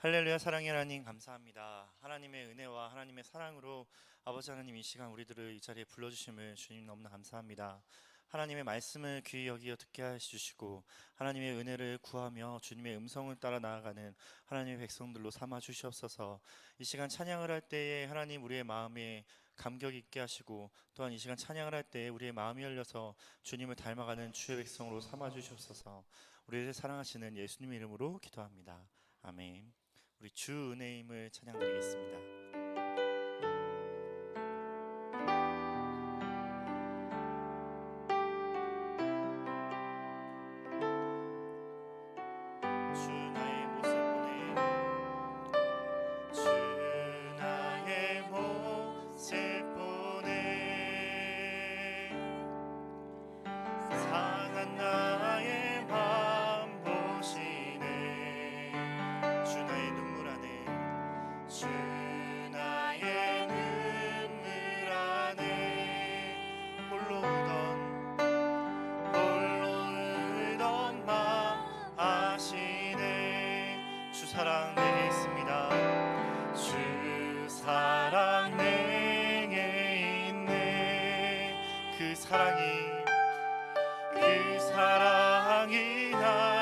할렐루야 사랑의 하나님 감사합니다. 하나님의 은혜와 하나님의 사랑으로 아버지 하나님 이 시간 우리들을 이 자리에 불러주심을 주님 너무나 감사합니다. 하나님의 말씀을 귀히 여기어 듣게 해주시고 하나님의 은혜를 구하며 주님의 음성을 따라 나아가는 하나님의 백성들로 삼아 주시옵소서. 이 시간 찬양을 할 때에 하나님 우리의 마음에 감격 있게 하시고 또한 이 시간 찬양을 할 때에 우리의 마음이 열려서 주님을 닮아가는 주의 백성으로 삼아 주시옵소서. 우리를 사랑하시는 예수님 이름으로 기도합니다. 아멘. 우리 주 은혜임을 찬양드리겠습니다. 사랑이 그 사랑이 날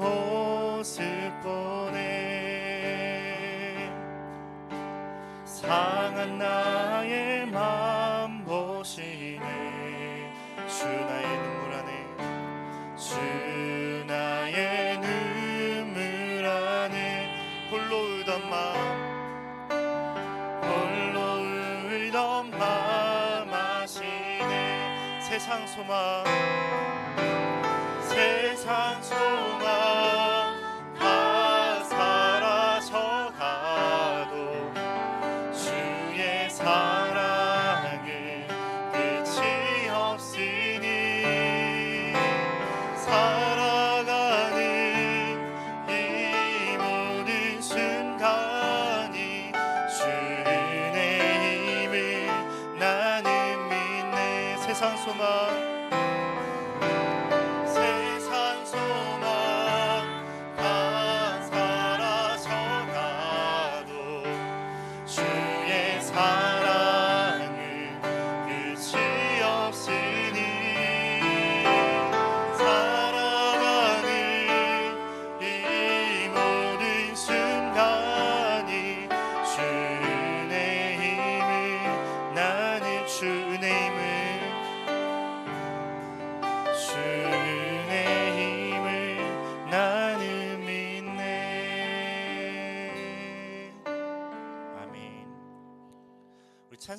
모습 보내. 상한 나의 맘 보시네. 주 나의 눈물 안에 주 나의 눈물 안에 홀로 울던 마음 마음 세상 소망 세상 소망 다 사라져가도 주의 사랑은 끝이 없으니 살아가는 이 모든 순간이 주의 힘을 나는 믿네. 세상 소망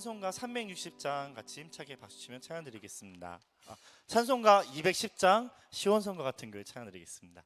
찬송가 360장 같이 힘차게 박수치면 찬양 드리겠습니다. 아, 찬송가 210장 시원성과 같은 교회 찬양 드리겠습니다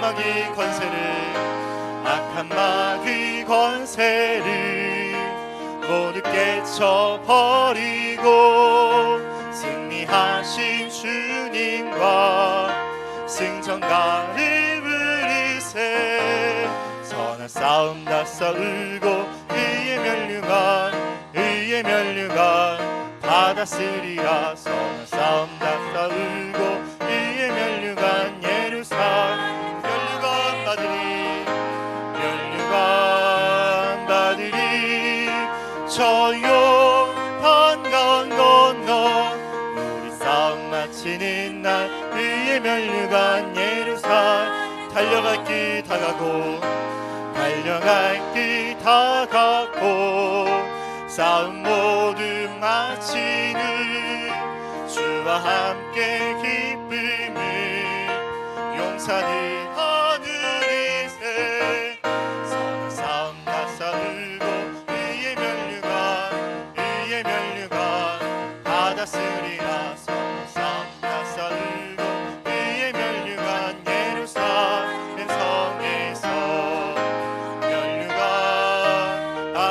마귀 권세를 악한 마귀 권세를 모두 깨쳐버리고 승리하신 주님과 승전가를 부르세. 선한 싸움 다싸울고 의의 멸류관 의의 멸류관 다다스리라. 선한 싸움 다싸울고 달려갈 길 다가고 달려갈 길 다가고 싸움 모두 마치는 주와 함께 기쁨을 용사는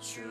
主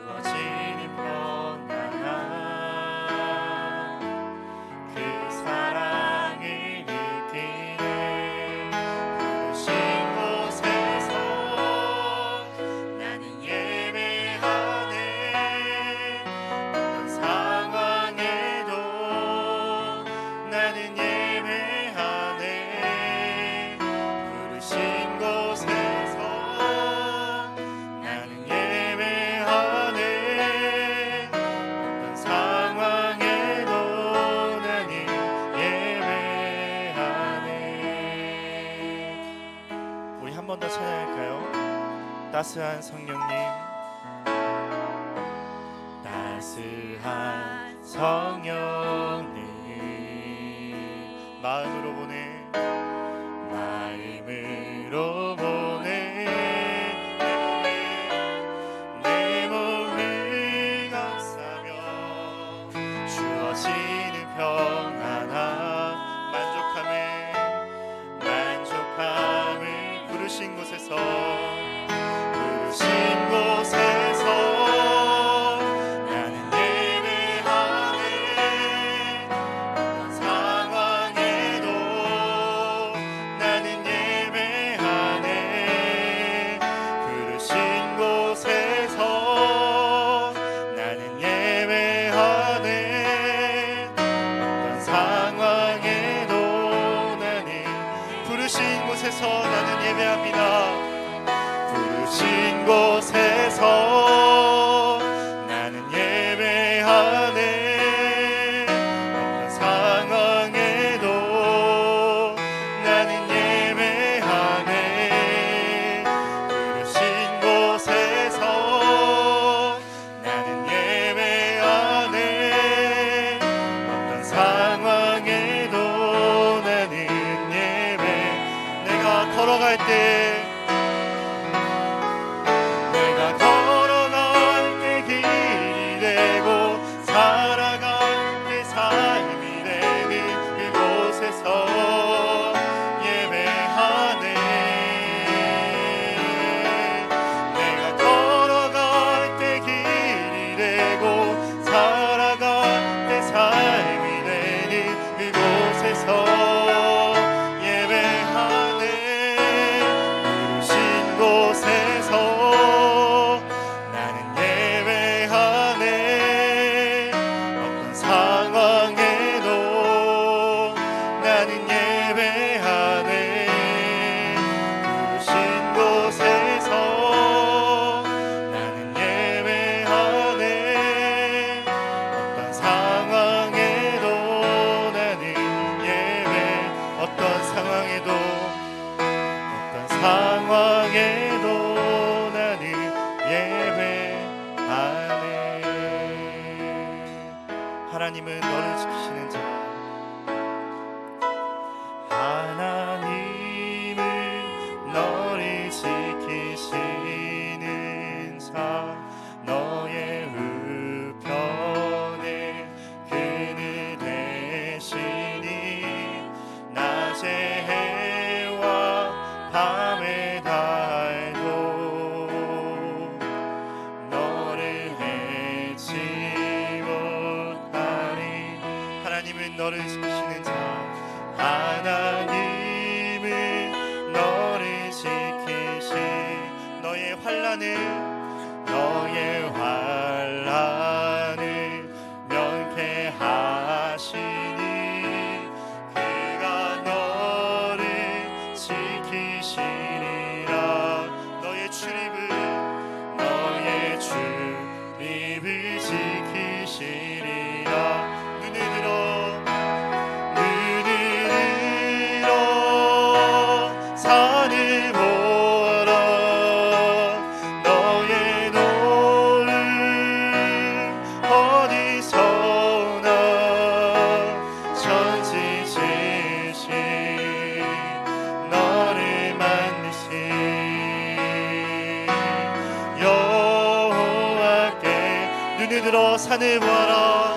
감사한 성령님. 하나님은 너를 지키시는 하나님은 너를 지키시 너의 환란을 너의 환란을 면케하시니 그가 너를 지키시 들어 산을 보아라.